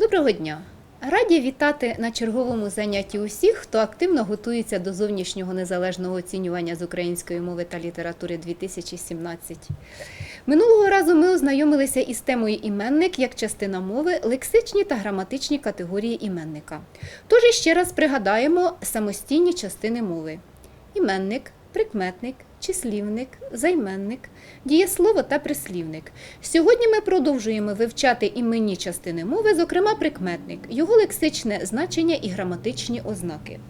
Доброго дня! Раді вітати на черговому занятті усіх, хто активно готується до зовнішнього незалежного оцінювання з української мови та літератури 2017. Минулого разу ми ознайомилися із темою іменник як частина мови, лексичні та граматичні категорії іменника. Тож іще раз пригадаємо самостійні частини мови: іменник, прикметник, числівник, займенник, дієслово та прислівник. Сьогодні ми продовжуємо вивчати іменні частини мови, зокрема прикметник, його лексичне значення і граматичні ознаки.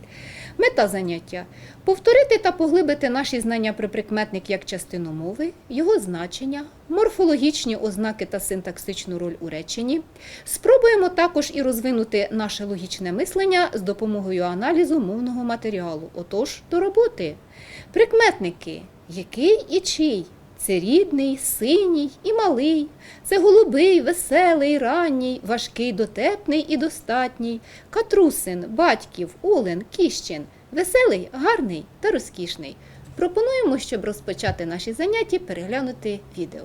Мета заняття повторити та поглибити наші знання про прикметник як частину мови, його значення, морфологічні ознаки та синтаксичну роль у реченні. Спробуємо також і розвинути наше логічне мислення з допомогою аналізу мовного матеріалу. Отож, до роботи. Прикметники який і чий? Це рідний, синій і малий, це голубий, веселий, ранній, важкий, дотепний і достатній, катрусин, батьків, олен, кіщин, веселий, гарний та розкішний. Пропонуємо, щоб розпочати наші заняття, переглянути відео.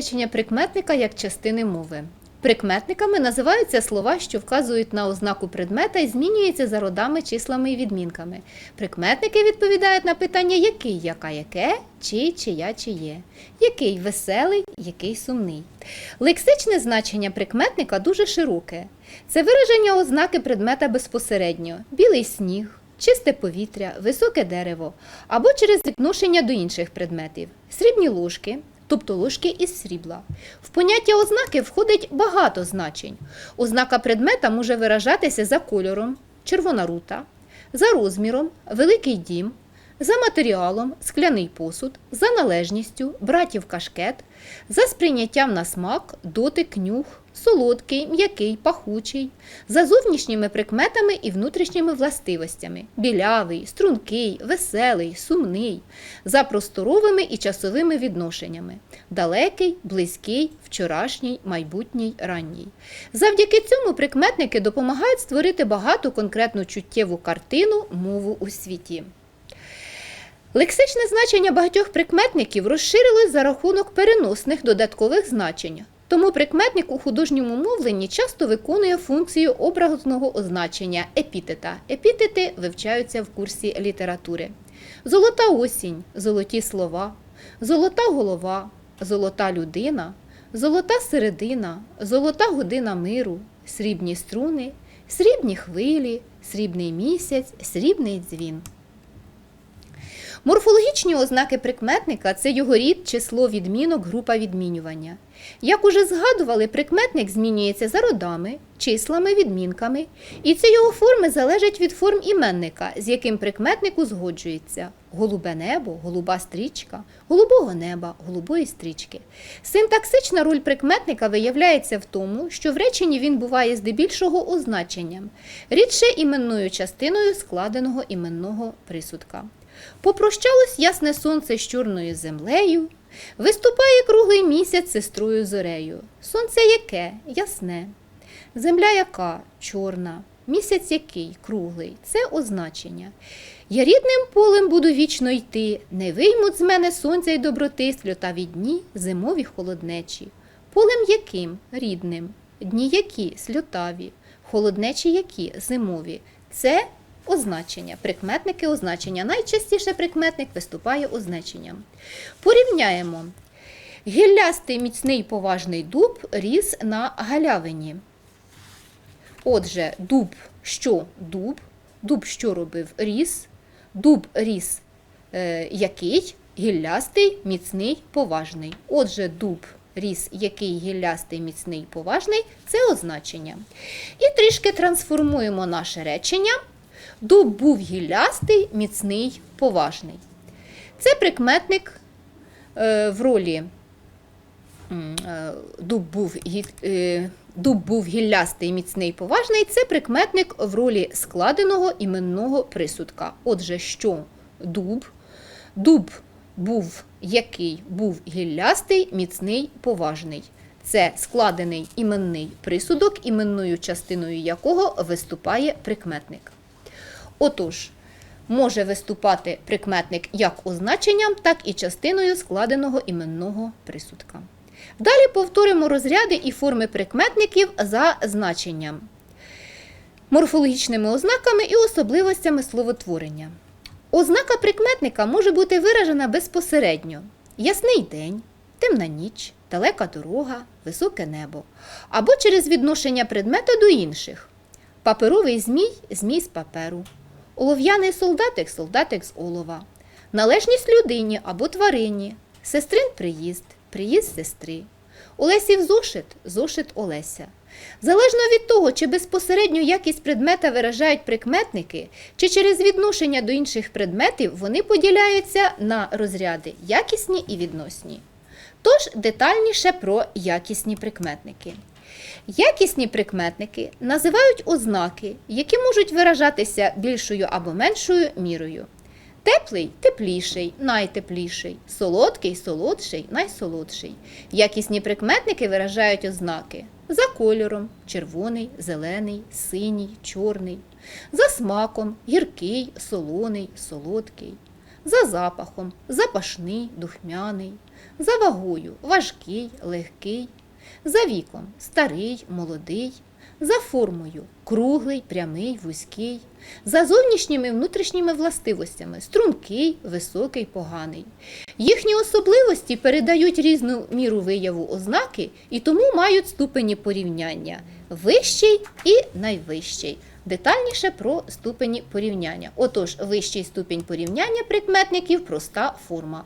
Визначення прикметника як частини мови. Прикметниками називаються слова, що вказують на ознаку предмета і змінюються за родами, числами і відмінками. Прикметники відповідають на питання який, яка, яке, чий, чия, чиє, який веселий, який сумний. Лексичне значення прикметника дуже широке. Це вираження ознаки предмета безпосередньо: білий сніг, чисте повітря, високе дерево або через відношення до інших предметів, срібні ложки, тобто ложки із срібла. В поняття ознаки входить багато значень. Ознака предмета може виражатися за кольором, червона рута, за розміром, великий дім, за матеріалом, скляний посуд, за належністю, братів кашкет, за сприйняттям на смак, дотик, нюх, солодкий, м'який, пахучий, за зовнішніми прикметами і внутрішніми властивостями білявий, стрункий, веселий, сумний, за просторовими і часовими відношеннями далекий, близький, вчорашній, майбутній, ранній. Завдяки цьому прикметники допомагають створити багату конкретну чуттєву картину мову у світі. Лексичне значення багатьох прикметників розширилось за рахунок переносних додаткових значень. Тому прикметник у художньому мовленні часто виконує функцію образного означення епітета. Епітети вивчаються в курсі літератури. Золота осінь, золоті слова, золота голова, золота людина, золота середина, золота година миру, срібні струни, срібні хвилі, срібний місяць, срібний дзвін. Морфологічні ознаки прикметника це його рід, число відмінок, група відмінювання. Як уже згадували, прикметник змінюється за родами, числами, відмінками, і ці його форми залежать від форм іменника, з яким прикметник узгоджується: голубе небо, голуба стрічка, голубого неба, голубої стрічки. Синтаксична роль прикметника виявляється в тому, що в реченні він буває здебільшого означенням, рідше іменною частиною складеного іменного присудка. Попрощалось ясне сонце з чорною землею, виступає круглий місяць сестрою зорею. Сонце яке? Ясне. Земля яка? Чорна. Місяць який? Круглий. Це означення. Я рідним полем буду вічно йти, не виймуть з мене сонця й доброти сльотаві дні, зимові холоднечі. Полем яким? Рідним. Дні які? Сльотаві. Холоднечі які? Зимові. Це означення. Прикметники означення. Найчастіше прикметник виступає означенням. Порівняємо. Гіллястий міцний поважний дуб ріс на галявині. Отже, дуб що дуб? Дуб що робив? Ріс. Дуб ріс е, який? Гіллястий, міцний, поважний. Отже, дуб ріс який гіллястий, міцний, поважний це означення. І трішки трансформуємо наше речення. Дуб був гіллястий, міцний, поважний. Це прикметник е, в ролі е, дуб був, е, дуб був гіллястий, міцний, поважний. Це прикметник в ролі складеного іменного присудка. Отже, що дуб, дуб був який був гіллястий, міцний, поважний. Це складений іменний присудок, іменною частиною якого виступає прикметник. Отож, може виступати прикметник як означенням, так і частиною складеного іменного присудка. Далі повторимо розряди і форми прикметників за значенням, морфологічними ознаками і особливостями словотворення. Ознака прикметника може бути виражена безпосередньо: ясний день, темна ніч, далека дорога, високе небо, або через відношення предмета до інших. Паперовий змій змій з паперу, олов'яний солдатик солдатик з олова, належність людині або тварині, сестрин приїзд, приїзд сестри, Олесів зошит зошит Олеся. Залежно від того, чи безпосередньо якість предмета виражають прикметники, чи через відношення до інших предметів вони поділяються на розряди якісні і відносні. Тож детальніше про якісні прикметники. Якісні прикметники називають ознаки, які можуть виражатися більшою або меншою мірою. Теплий тепліший, найтепліший, солодкий солодший, найсолодший. Якісні прикметники виражають ознаки за кольором червоний, зелений, синій, чорний, за смаком гіркий, солоний, солодкий, за запахом запашний, духмяний, за вагою важкий, легкий, за віком старий, молодий, за формою круглий, прямий, вузький, за зовнішніми внутрішніми властивостями стрункий, високий, поганий. Їхні особливості передають різну міру вияву ознаки і тому мають ступені порівняння вищий і найвищий. Детальніше про ступені порівняння. Отож, вищий ступінь порівняння прикметників проста форма.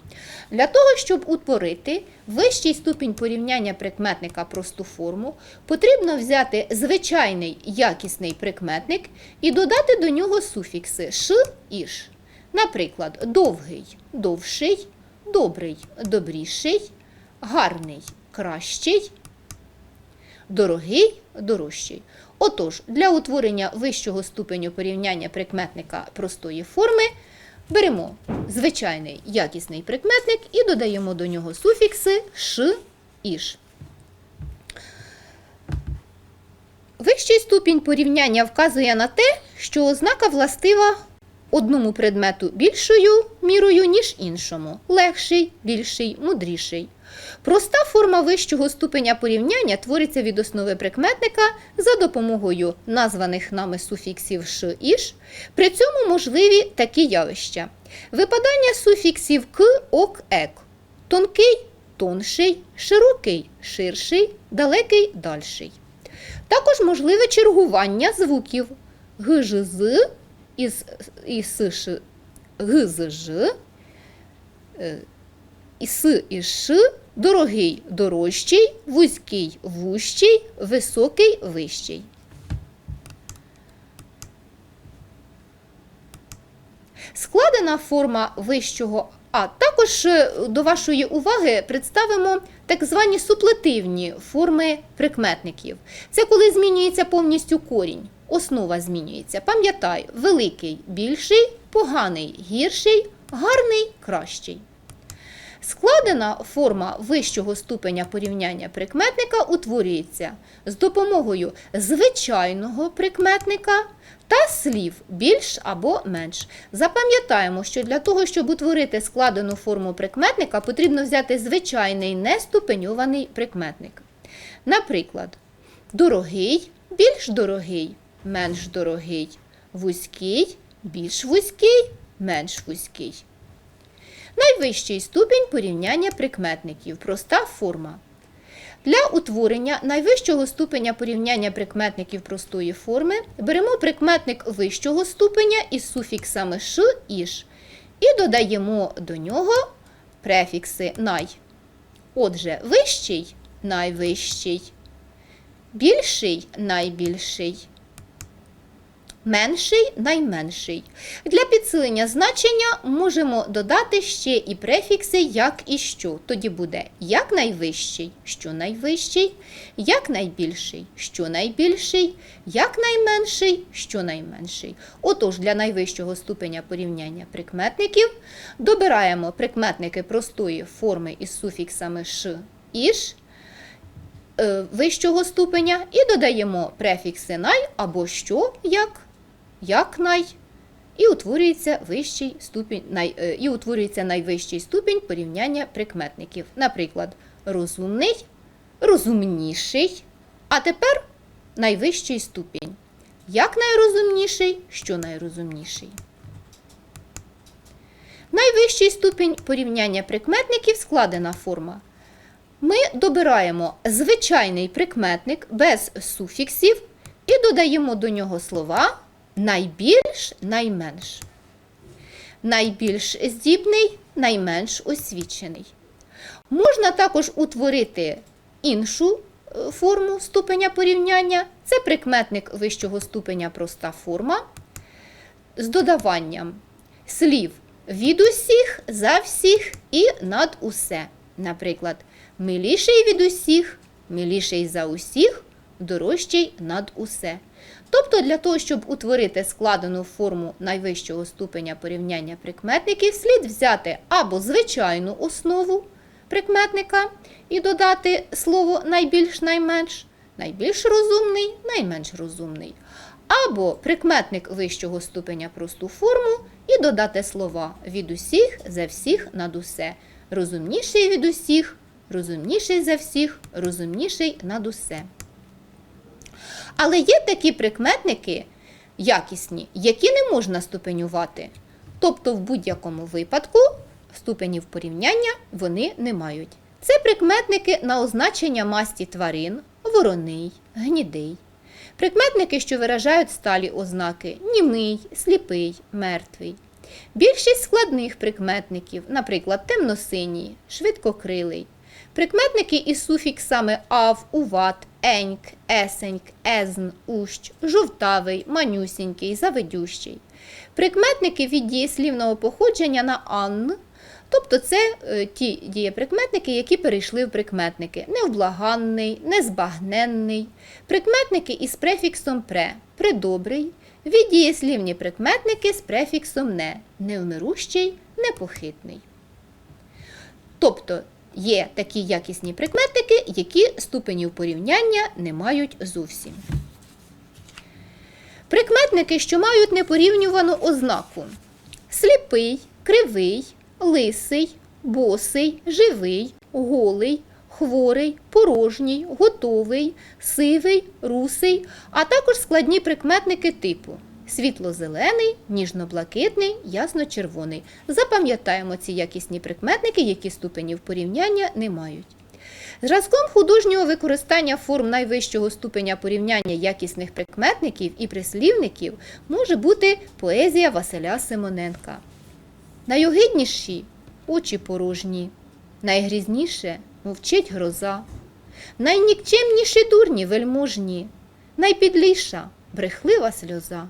Для того, щоб утворити вищий ступінь порівняння прикметника просту форму, потрібно взяти звичайний якісний прикметник і додати до нього суфікси ш і ш. Наприклад, довгий довший, добрий добріший, гарний кращий, дорогий дорожчий. Отож, для утворення вищого ступеню порівняння прикметника простої форми беремо звичайний якісний прикметник і додаємо до нього суфікси ш і ш. Вищий ступінь порівняння вказує на те, що ознака властива одному предмету більшою мірою, ніж іншому. Легший, більший, мудріший. Проста форма вищого ступеня порівняння твориться від основи прикметника за допомогою названих нами суфіксів ш іш. При цьому можливі такі явища: випадання суфіксів к, ок, ек, тонкий, тонший, широкий, ширший, далекий, дальший. Також можливе чергування звуків г, ж, з із, і с, ш, г, з, ж, е, і с, і ш, дорогий, дорожчий, вузький, вущий, високий, вищий. Складена форма вищого А. Також е, до вашої уваги представимо так звані суплетивні форми прикметників. Це коли змінюється повністю корінь, основа змінюється. Пам'ятай, великий більший, поганий гірший, гарний кращий. Складена форма вищого ступеня порівняння прикметника утворюється з допомогою звичайного прикметника та слів більш або менш. Запам'ятаємо, що для того, щоб утворити складену форму прикметника, потрібно взяти звичайний неступеньований прикметник. Наприклад, дорогий, більш дорогий, менш дорогий, вузький, більш вузький, менш вузький. Найвищий ступінь порівняння прикметників. Проста форма. Для утворення найвищого ступеня порівняння прикметників простої форми беремо прикметник вищого ступеня із суфіксами ш іш і додаємо до нього префікси най. Отже, вищий найвищий, більший найбільший. Менший найменший. Для підсилення значення можемо додати ще і префікси як і що. Тоді буде як найвищий, що найвищий, як найбільший, що найбільший, як найменший, що найменший. Отож, для найвищого ступеня порівняння прикметників добираємо прикметники простої форми із суфіксами ш, іш. е, Вищого ступеня і додаємо префікси най або що як як най, і утворюється вищий ступінь, най, е, і утворюється найвищий ступінь порівняння прикметників. Наприклад, розумний, розумніший, а тепер найвищий ступінь. Як найрозумніший, що найрозумніший. Найвищий ступінь порівняння прикметників складена форма. Ми добираємо звичайний прикметник без суфіксів і додаємо до нього слова найбільш найменш. Найбільш здібний, найменш освічений. Можна також утворити іншу е, форму ступеня порівняння. Це прикметник вищого ступеня проста форма з додаванням слів від усіх, за всіх і над усе. Наприклад, миліший від усіх, миліший за усіх, дорожчий над усе. Тобто для того, щоб утворити складену форму найвищого ступеня порівняння прикметників, слід взяти або звичайну основу прикметника і додати слово найбільш найменш, найбільш розумний, найменш розумний. Або прикметник вищого ступеня просту форму і додати слова від усіх, за всіх, над усе. Розумніший від усіх, розумніший за всіх, розумніший над усе. Але є такі прикметники якісні, які не можна ступенювати. Тобто, в будь-якому випадку ступенів порівняння вони не мають. Це прикметники на означення масті тварин, вороний, гнідий. Прикметники, що виражають сталі ознаки німий, сліпий, мертвий. Більшість складних прикметників, наприклад, темносиній, швидкокрилий. Прикметники із суфіксами ав, уват, еньк, есеньк, езн, ущ, жовтавий, манюсінький, завидющий. Прикметники від дієслівного походження на ан, тобто це е, ті дієприкметники, які перейшли в прикметники невблаганний, незбагненний. Прикметники із префіксом пре, придобрий, віддієслівні прикметники з префіксом не, невмирущий, непохитний. Тобто є такі якісні прикметники, які ступенів порівняння не мають зовсім. Прикметники, що мають непорівнювану ознаку. тупий, кривий, лисий, босий, живий, голий, хворий, порожній, готовий, сивий, русий, а також складні прикметники типу світло-зелений, ніжно-блакитний, ясно-червоний. Запам'ятаємо ці якісні прикметники, які ступенів порівняння не мають. Зразком художнього використання форм найвищого ступеня порівняння якісних прикметників і прислівників може бути поезія Василя Симоненка. Найогидніші очі порожні, найгрізніше мовчить гроза, найнікчемніші дурні вельможні, найпідліша брехлива сльоза,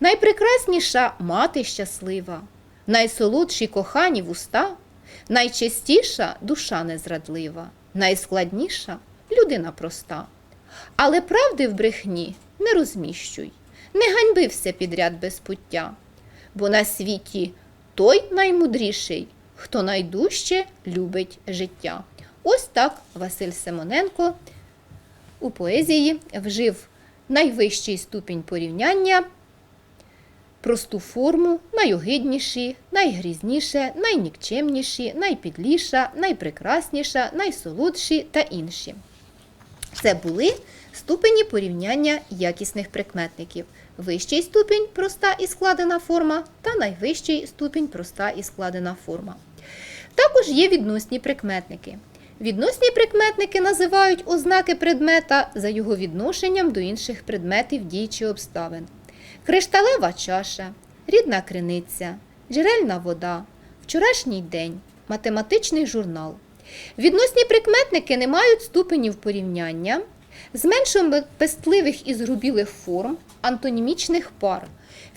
найпрекрасніша мати щаслива, найсолодші кохані вуста, найчистіша душа незрадлива, найскладніша людина проста. Але правди в брехні не розміщуй, не ганьбився підряд без пуття, бо на світі той наймудріший, хто найдужче любить життя. Ось так Василь Симоненко у поезії вжив найвищий ступінь порівняння, просту форму, найогидніші, найгрізніше, найнікчемніші, найпідліша, найпрекрасніша, найсолодші та інші. Це були ступені порівняння якісних прикметників. Вищий ступінь проста і складена форма та найвищий ступінь проста і складена форма. Також є відносні прикметники. Відносні прикметники називають ознаки предмета за його відношенням до інших предметів дій чи обставин. Кришталева чаша, рідна криниця, джерельна вода, вчорашній день, математичний журнал. Відносні прикметники не мають ступенів порівняння, зменшуємо пестливих і згрубілих форм, антонімічних пар.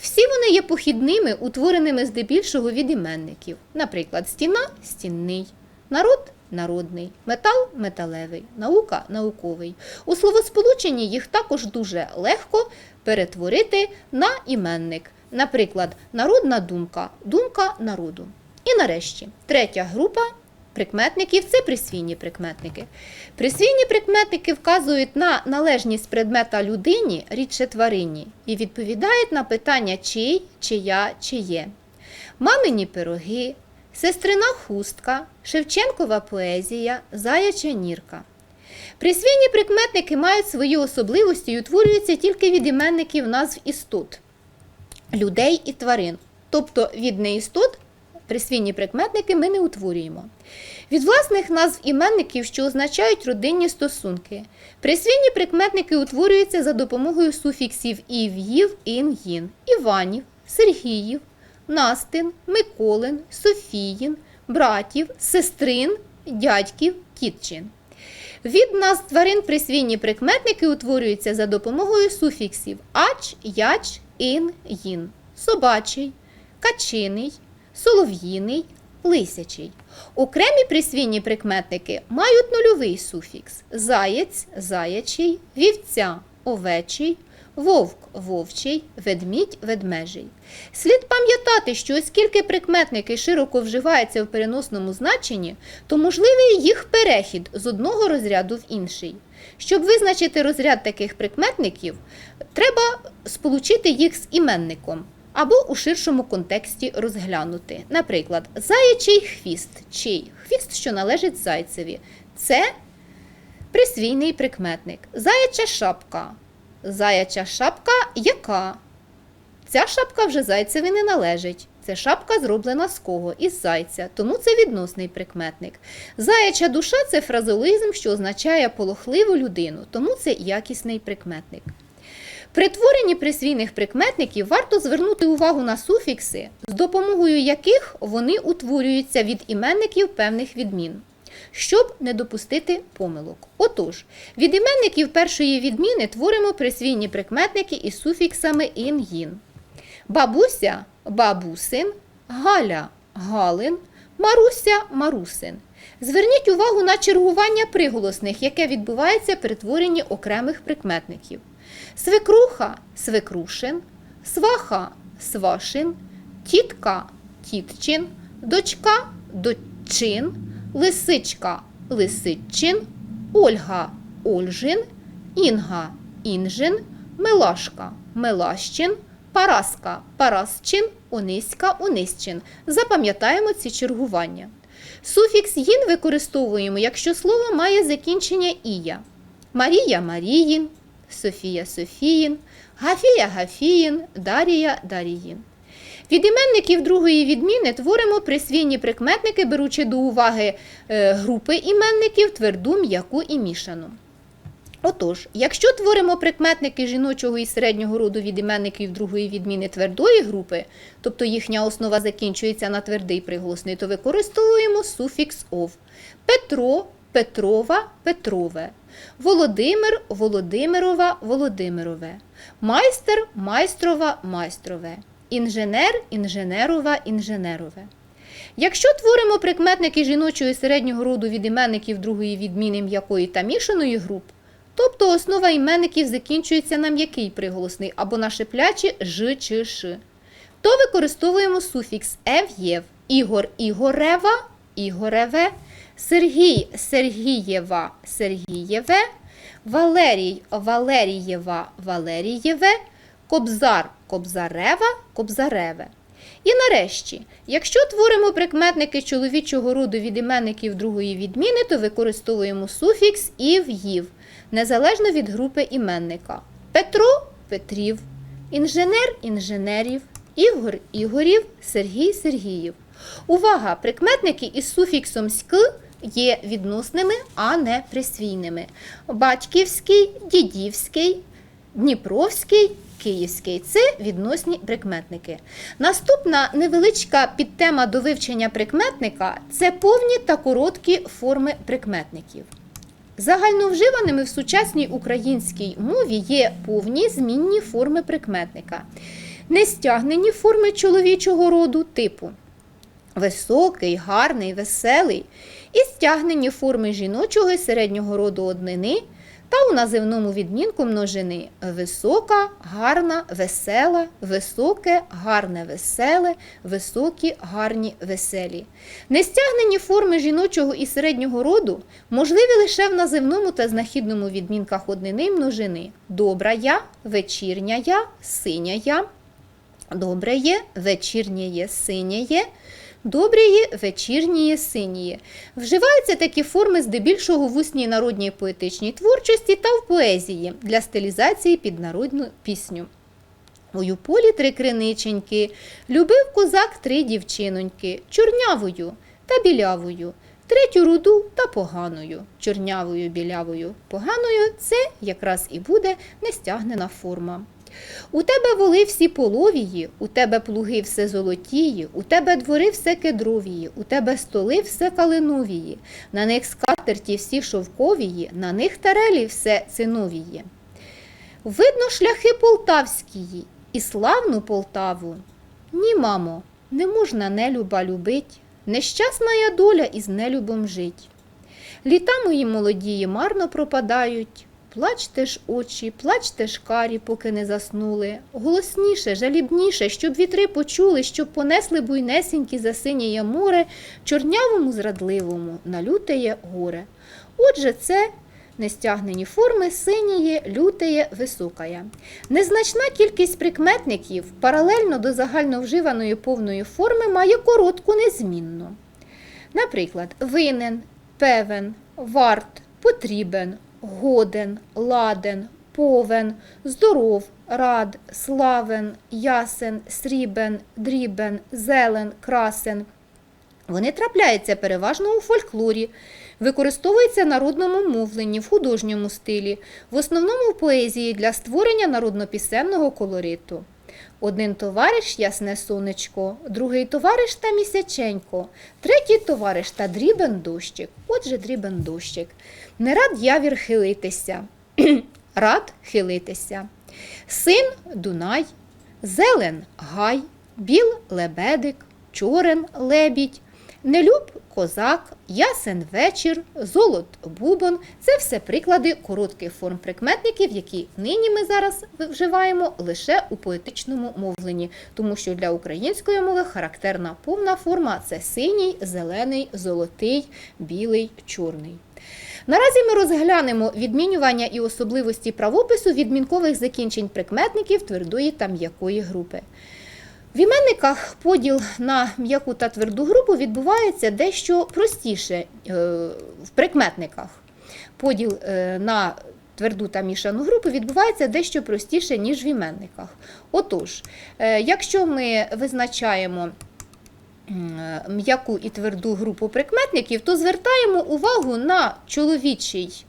Всі вони є похідними, утвореними здебільшого від іменників. Наприклад, стіна стінний, народ народний, метал металевий, наука науковий. У словосполученні їх також дуже легко перетворити на іменник. Наприклад, народна думка, думка народу. І нарешті, третя група прикметників це присвійні прикметники. Присвійні прикметники вказують на належність предмета людині, рідше тварині, і відповідають на питання чий, чия, чиє. Мамині пироги, сестрина хустка, Шевченкова поезія, заяча нірка. Присвійні прикметники мають свої особливості і утворюються тільки від іменників назв істот, людей і тварин. Тобто від неістот присвійні прикметники ми не утворюємо. Від власних назв іменників, що означають родинні стосунки. Присвійні прикметники утворюються за допомогою суфіксів ів'їв, інгін, Іванів, Сергіїв, Настин, Миколин, Софіїн, братів, сестрин, дядьків, тітчин. Від назв тварин присвійні прикметники утворюються за допомогою суфіксів ач, яч, ін, їн, собачий, качиний, солов'їний, лисячий. Окремі присвійні прикметники мають нульовий суфікс заєць, заячий, вівця, овечий, вовк, вовчий, ведмідь, ведмежий. Слід пам'ятати, що оскільки прикметники широко вживаються в переносному значенні, то можливий їх перехід з одного розряду в інший. Щоб визначити розряд таких прикметників, треба сполучити їх з іменником або у ширшому контексті розглянути. Наприклад, заячий хвіст, чий хвіст, що належить зайцеві. Це присвійний прикметник. Заяча шапка. Заяча шапка яка? Ця шапка вже зайцеві не належить. Це шапка зроблена з кого? Із зайця, тому це відносний прикметник. Заяча душа це фразолизм, що означає полохливу людину, тому це якісний прикметник. При творенні присвійних прикметників варто звернути увагу на суфікси, з допомогою яких вони утворюються від іменників певних відмін, щоб не допустити помилок. Отож, від іменників першої відміни творимо присвійні прикметники із суфіксами ін-їн. Бабуся бабусин, Галя Галин, Маруся Марусин. Зверніть увагу на чергування приголосних, яке відбувається при творенні окремих прикметників. Свекруха свекрушин, сваха свашин, тітка тітчин, дочка доччин, лисичка лисичин, Ольга Ольжин, Інга Інжин, Мелашка Мелащин, Параска Парасчин, Ониська Онисчин. Запам'ятаємо ці чергування. Суфікс їн використовуємо, якщо слово має закінчення ія. Марія Маріїн, Софія Софіїн, Гафія Гафіїн, Дарія Даріїн. Від іменників другої відміни творимо присвійні прикметники, беручи до уваги е, групи іменників тверду, м'яку і мішану. Отож, якщо творимо прикметники жіночого і середнього роду від іменників другої відміни твердої групи, тобто їхня основа закінчується на твердий приголосний, то використовуємо суфікс ов. Петро, Петрова, Петрове. Володимир, Володимирова, Володимирове. Майстер, майстрова, майстрове. Інженер, інженерова, інженерове. Якщо творимо прикметники жіночого середнього роду від іменників другої відміни м'якої та мішаної груп, тобто основа іменників закінчується на м'який приголосний або на шиплячі ж чи ш, то використовуємо суфікс ев-єв. Ігор Ігорева, Ігореве, Сергій Сергієва, Сергієве, Валерій Валерієва, Валерієве, Кобзар Кобзарева, Кобзареве. І нарешті, якщо творимо прикметники чоловічого роду від іменників другої відміни, то використовуємо суфікс ів їв, незалежно від групи іменника. Петро Петрів, інженер інженерів, Ігор Ігорів, Сергій Сергіїв. Увага! Прикметники із суфіксом ськ є відносними, а не присвійними. Батьківський, дідівський, Дніпровський, Київський це відносні прикметники. Наступна невеличка підтема до вивчення прикметника це повні та короткі форми прикметників. Загальновживаними в сучасній українській мові є повні змінні форми прикметника, нестягнені форми чоловічого роду типу високий, гарний, веселий, і стягнені форми жіночого і середнього роду однини та у називному відмінку множини висока, гарна, весела, високе, гарне, веселе, високі, гарні, веселі. Нестягнені форми жіночого і середнього роду можливі лише в називному та знахідному відмінках однини множини добра я, вечірня я, синя я, добре є, вечірнє є, синє є. Добріє, вечірніє, синіє. Вживаються такі форми здебільшого в усній народній поетичній творчості та в поезії для стилізації під народну пісню. У полі три криниченьки, любив козак три дівчиноньки, чорнявою та білявою, третю руду та поганою. Чорнявою, білявою, поганою це якраз і буде нестягнена форма. У тебе воли всі половії, у тебе плуги все золотії, у тебе двори все кедровії, у тебе столи все калиновії, на них скатерті всі шовковії, на них тарелі все циновії. Видно шляхи полтавськії і славну Полтаву. Ні, мамо, не можна нелюба любить, нещасна я доля із нелюбом жить. Літа мої молодії марно пропадають, Плачте ж очі, плачте ж карі, поки не заснули. Голосніше, жалібніше, щоб вітри почули, щоб понесли буйнесенькі за синіє море, чорнявому зрадливому, на лютеє горе. Отже, це нестягнені форми синіє, лютеє, високає. Незначна кількість прикметників паралельно до загальновживаної повної форми має коротку незмінну. Наприклад, винен, певен, варт, потрібен годен, ладен, повен, здоров, рад, славен, ясен, срібен, дрібен, зелен, красен. Вони трапляються переважно у фольклорі, використовуються в народному мовленні, в художньому стилі, в основному в поезії для створення народнопісенного колориту. Один товариш ясне сонечко, другий товариш та місяченько, третій товариш та дрібен дощик. Отже, дрібен дощик. Не рад явір хилитися, рад хилитися. Син Дунай, зелен гай, біл лебедик, чорен лебідь, нелюб козак, ясен вечір, золот бубон це все приклади коротких форм прикметників, які нині ми зараз вживаємо лише у поетичному мовленні, тому що для української мови характерна повна форма це синій, зелений, золотий, білий, чорний. Наразі ми розглянемо відмінювання і особливості правопису відмінкових закінчень прикметників твердої та м'якої групи. В іменниках поділ на м'яку та тверду групу відбувається дещо простіше е, в прикметниках. Поділ е, на тверду та мішану групу відбувається дещо простіше, ніж в іменниках. Отож, е, якщо ми визначаємо м'яку і тверду групу прикметників, то звертаємо увагу на чоловічий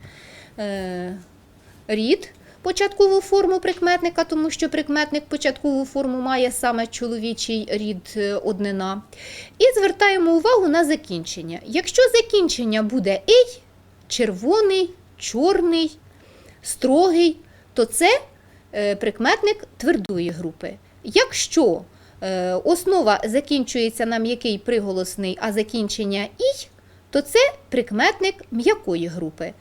рід, початкову форму прикметника, тому що прикметник початкову форму має саме чоловічий рід е, однина. І звертаємо увагу на закінчення. Якщо закінчення буде ей, червоний, чорний, строгий, то це е, прикметник твердої групи. Якщо е, основа закінчується на м'який приголосний, а закінчення ій, то це прикметник м'якої групи.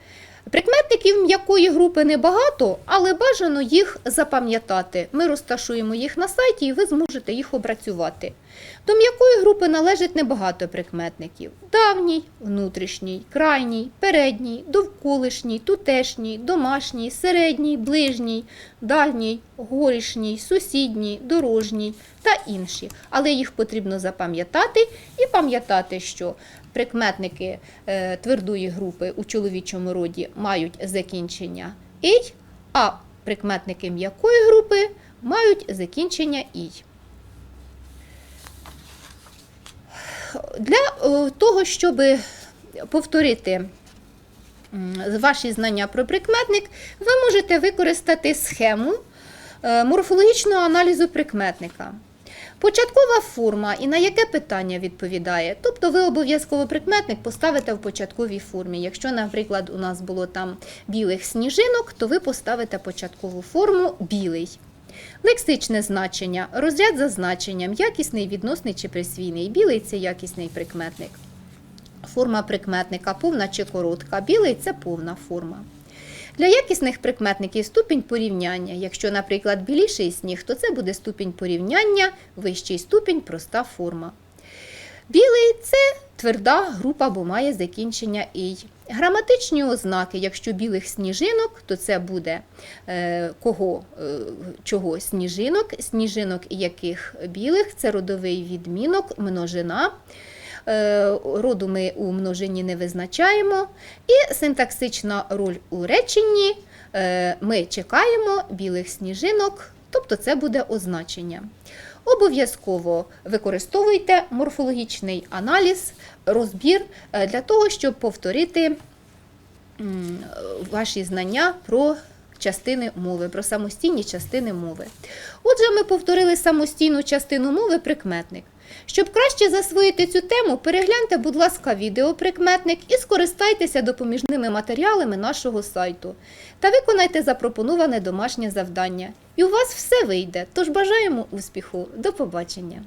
Прикметників м'якої групи небагато, але бажано їх запам'ятати. Ми розташуємо їх на сайті і ви зможете їх опрацювати. До м'якої групи належить небагато прикметників: давній, внутрішній, крайній, передній, довколишній, тутешній, домашній, середній, ближній, дальній, горішній, сусідній, дорожній та інші. Але їх потрібно запам'ятати і пам'ятати, що прикметники е, твердої групи у чоловічому роді мають закінчення ій, а прикметники м'якої групи мають закінчення ій. Для е, того, щоб повторити ваші знання про прикметник, ви можете використати схему е, морфологічного аналізу прикметника. Початкова форма і на яке питання відповідає. Тобто ви обов'язково прикметник поставите в початковій формі. Якщо, наприклад, у нас було там білих сніжинок, то ви поставите початкову форму білий. Лексичне значення, розряд за значенням, якісний, відносний чи присвійний. Білий це якісний прикметник. Форма прикметника повна чи коротка. Білий це повна форма. Для якісних прикметників ступінь порівняння. Якщо, наприклад, біліший сніг, то це буде ступінь порівняння, вищий ступінь проста форма. Білий це тверда група, бо має закінчення ій. Граматичні ознаки, якщо білих сніжинок, то це буде е, кого, е, чого сніжинок, сніжинок яких білих, це родовий відмінок, множина. Е, Роду ми у множині не визначаємо. І синтаксична роль у реченні е, ми чекаємо білих сніжинок, тобто це буде означення. Обов'язково використовуйте морфологічний аналіз, розбір е, для того, щоб повторити ваші знання про частини мови, про самостійні частини мови. Отже, ми повторили самостійну частину мови прикметник. Щоб краще засвоїти цю тему, перегляньте, будь ласка, відеоприкметник і скористайтеся допоміжними матеріалами нашого сайту та виконайте запропоноване домашнє завдання. І у вас все вийде. Тож бажаємо успіху. До побачення!